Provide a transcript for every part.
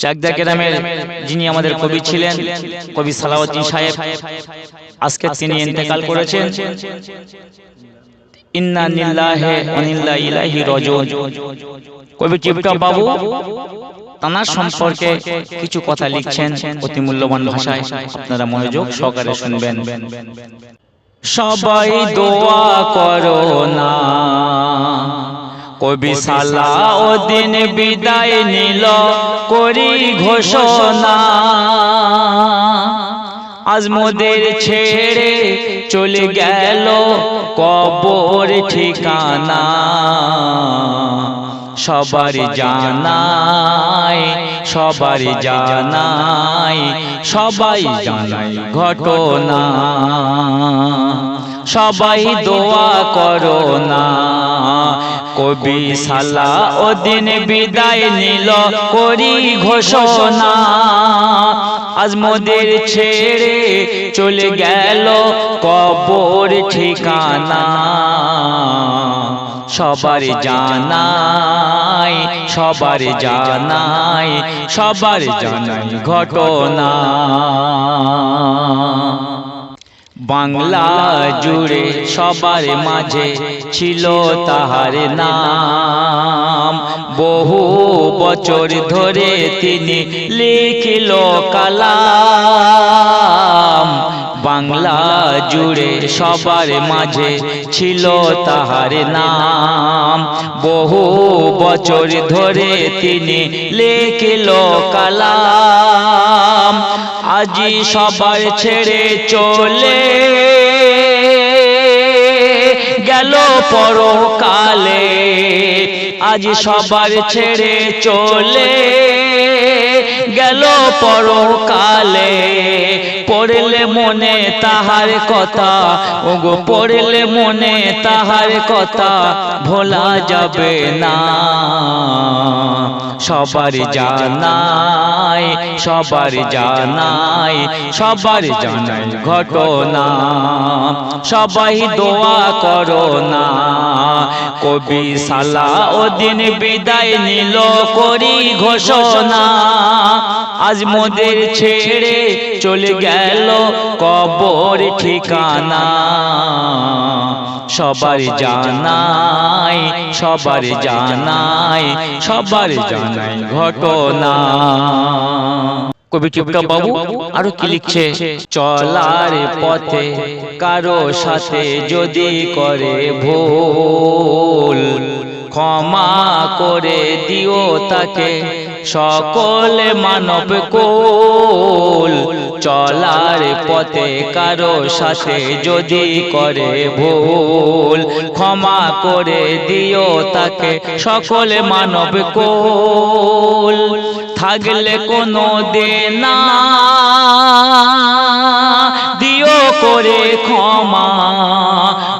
চাকদা গ্রামের যিনি আমাদের কবি ছিলেন কবি সালাউদ্দিন সাহেব। আজকে তিনি ইন্তেকাল করেছেন। ইন্না নিল্লাহে অনিল্লা ইলাহি রজন কবি টিপটপ বাবু তানার সম্পর্কে কিছু কথা লিখছেন অতি মূল্যবান ভাষায়। আপনারা মনোযোগ সহকারে শুনবেন। সবাই দোয়া করো না। কবি সালাউদ্দিন বিদায় নিল করি ঘোষণা। আজ মোদের ছেড়ে চলে গেল কবর ঠিকানা। সবার জানাই সবার জানাই সবাই জানাই ঘটনা। সবাই দোয়া করো না। কবি সালা ওদিন বিদায় নিল করি ঘোষণা। আজ মোদের ছেড়ে চলে গেল কবর ঠিকানা। সবার জানাই সবার জানাই সবার জানাই ঘটনা। বাংলা জুড়ে সবার মাঝে ছিল তাহার নাম। বহু বছর ধরে তিনি লিখিল কালাম। বাংলা জুড়ে সবার মাঝে ছিল তাহার নাম। বহু বছর ধরে তিনি লিখিল কালাম। আজি সবাই ছেড়ে চলে গেল পরকালে। আজ সবার ছেড়ে চলে গেল পরকালে। মনে তাহার কথা। ওগো, পড়লে মনে তাহার কথা। ভোলা যাবে না। সবার জানাই সবার জানাই সবার জানাই ঘটনা। সবাই দোয়া করো না। কবি সালা ওদিন বিদায় নিল করি ঘোষণা। আজ মোদের ছেড়ে চলে গেল কবর ঠিকানা সবার জানাই সবার জানাই সবার জানাই ঘটনা। কবি টিপটপ বাবু, আরও কি লিখছে? চলার পথে কারও সাথে যদি করে ভুল, ক্ষমা করে দিও তাকে। সকলে মানব কোল চলার পথে কারও সাথে যদি করে ভুল, ক্ষমা করে দিও তাকে সকলে মানব কোল। থাকলে কোনো দেনা দিও করে ক্ষমা।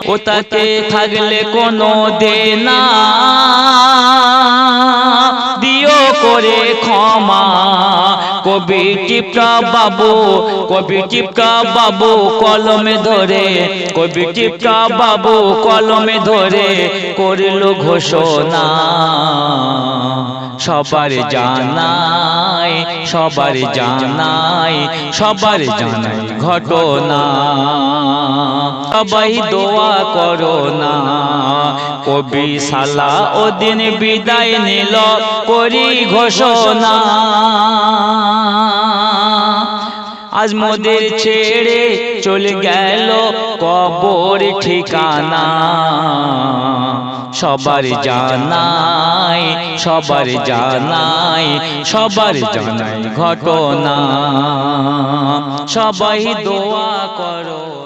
ও তাকে থাকলে কোনো দেনা করে ক্ষমা কবি টিপটা বাবু, কবি টিপটা বাবু কলমে ধরে, কবি টিপটা বাবু কলমে ধরে করিল ঘোষণা। সবার জানাই সবার জানাই সবার জানাই ঘটনা। সবাই দোয়া করো না। কবি সালা ওদিন বিদায় নিল করি ঘোষণা। আজ মোদের ছেড়ে চলে গেল কবর ঠিকানা। সবার জানাই সবার জানাই সবার জানাই ঘটনা। সবাই দোয়া করো।